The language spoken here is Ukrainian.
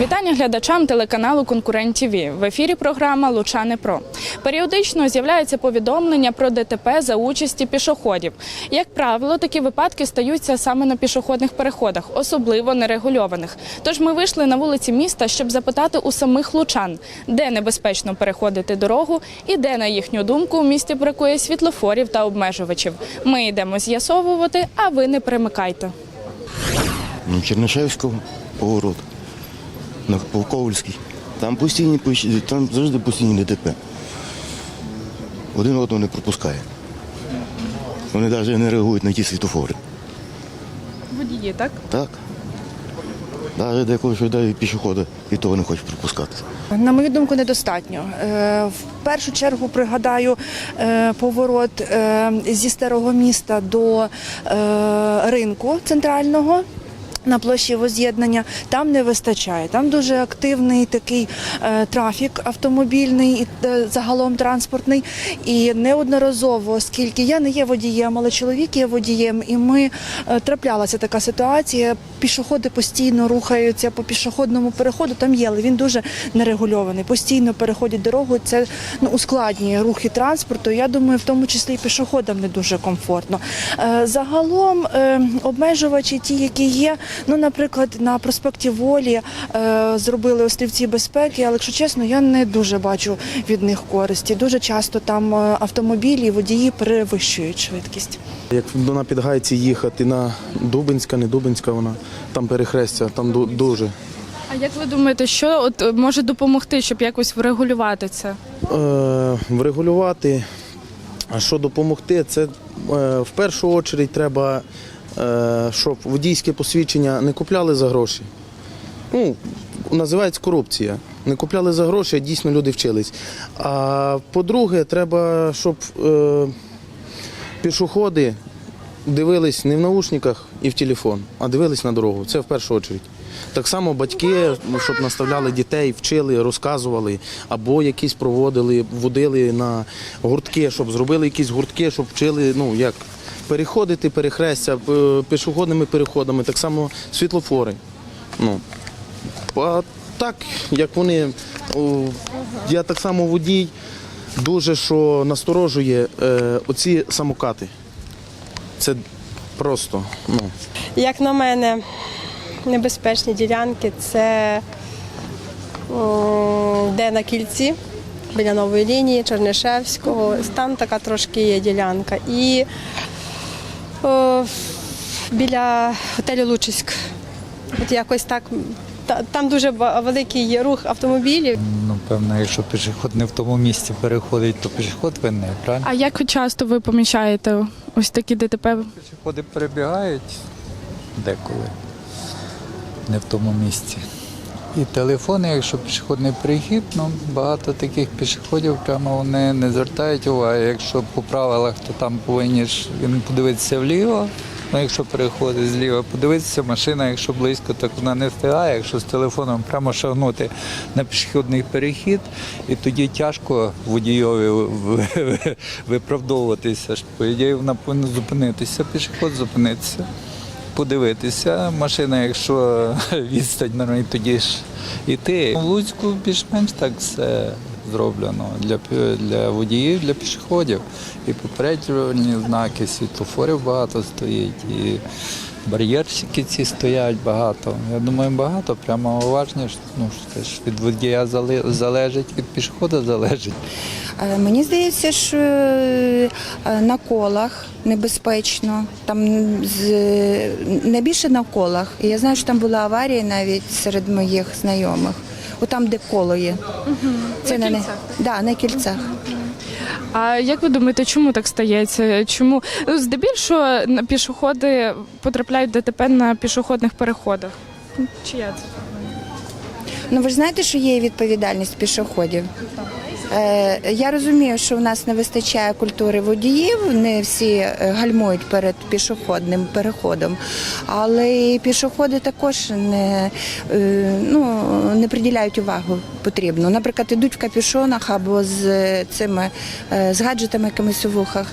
Вітання глядачам телеканалу Конкурент ТВ. В ефірі програма Лучани Про. Періодично з'являються повідомлення про ДТП за участі пішоходів. Як правило, такі випадки стаються саме на пішохідних переходах, особливо нерегульованих. Тож ми вийшли на вулиці міста, щоб запитати у самих лучан, де небезпечно переходити дорогу і де, на їхню думку, у місті бракує світлофорів та обмежувачів. Ми йдемо з'ясовувати, а ви не перемикайте. Ну, Чернишевського поворот. На Полковський. Там постійні пищ- там завжди постійні ДТП. Один одного не пропускає. Вони навіть не реагують на ті світофори. Водії, так? Так. Навіть деколи що йде пішоходи, і того не хочуть пропускати. На мою думку, недостатньо. Е, В першу чергу пригадаю е, поворот е, зі старого міста до ринку центрального. На площі воз'єднання там не вистачає. Там дуже активний такий е, трафік автомобільний і е, загалом транспортний. І неодноразово, оскільки я не є водієм, але чоловік є водієм, і ми е, траплялася така ситуація. Пішоходи постійно рухаються по пішохідному переходу. Там є, але він дуже нерегульований. Постійно переходять дорогу. Це ну, ускладнює рухи транспорту. Я думаю, в тому числі і пішоходам не дуже комфортно. Загалом обмежувачі, ті, які є, ну, наприклад, на проспекті Волі е, зробили острівці безпеки, але якщо чесно, я не дуже бачу від них користі. Дуже часто там е, автомобілі, і водії перевищують швидкість. Як на підгайці їхати на Дубинська, не Дубинська вона, там перехрестя, там ду- дуже. А як ви думаєте, що от е, може допомогти, щоб якось врегулювати це? Е, врегулювати, а що допомогти, це е, в першу чергу треба, щоб водійське посвідчення не купляли за гроші. Ну, називається корупція. Не купляли за гроші, а дійсно люди вчились. А по-друге, треба, щоб е, пішоходи дивились не в наушниках і в телефон, а дивились на дорогу. Це в першу чергу. Так само батьки, щоб наставляли дітей, вчили, розказували, або якісь проводили, водили на гуртки, щоб зробили якісь гуртки, щоб вчили, ну як переходити перехрестя п- пішохідними переходами, так само світлофори. Ну, а так, як вони, я так само водій, дуже що насторожує е, оці самокати. Це просто, ну. Як на мене, небезпечні ділянки це де на кільці біля нової лінії Чернишевського. Там така трошки є ділянка. І о, біля готелю Лучиськ. От якось так. та- Там дуже великий рух автомобілів. Ну, певно, якщо пішохід не в тому місці переходить, то пішохід винний, правильно? А як часто ви помічаєте ось такі ДТП? Пішоходи перебігають деколи, не в тому місці. І телефони, якщо пішохідний перехід, ну багато таких пішоходів прямо вони не звертають уваги. Якщо по правилах, то там повинні ж він подивитися вліво. Ну, якщо переходить зліва, подивитися, машина, якщо близько, так вона не встигає. Якщо з телефоном прямо шагнути на пішохідний перехід, і тоді тяжко водійові виправдовуватися. По ідеї, вона повинна зупинитися, пішохід зупинитися подивитися. Машина, якщо відстань нормальна, тоді ж іти. В Луцьку більш-менш так все зроблено для, для водіїв, для пішоходів. І попереджувальні знаки, світлофорів багато стоїть, і бар'єрчики ці стоять багато. Я думаю, багато, прямо уважні. Ну, це ж від водія залежить, від пішохода залежить. Е, Мені здається, що е, на колах небезпечно. Там не більше на колах. Я знаю, що там була аварія навіть серед моїх знайомих. От там, де коло є. Це На не- кільцях? Да, на кільцях. А як ви думаєте, чому так стається? Чому ну, здебільшого на пішоходи потрапляють в ДТП на пішохідних переходах? Чия це? Ну ви ж знаєте, що є відповідальність пішоходів. Е, Я розумію, що в нас не вистачає культури водіїв, не всі е, гальмують перед пішохідним переходом, але пішоходи також не, е, ну, не приділяють увагу потрібну. Наприклад, ідуть в капюшонах або з цими з гаджетами якимись у вухах.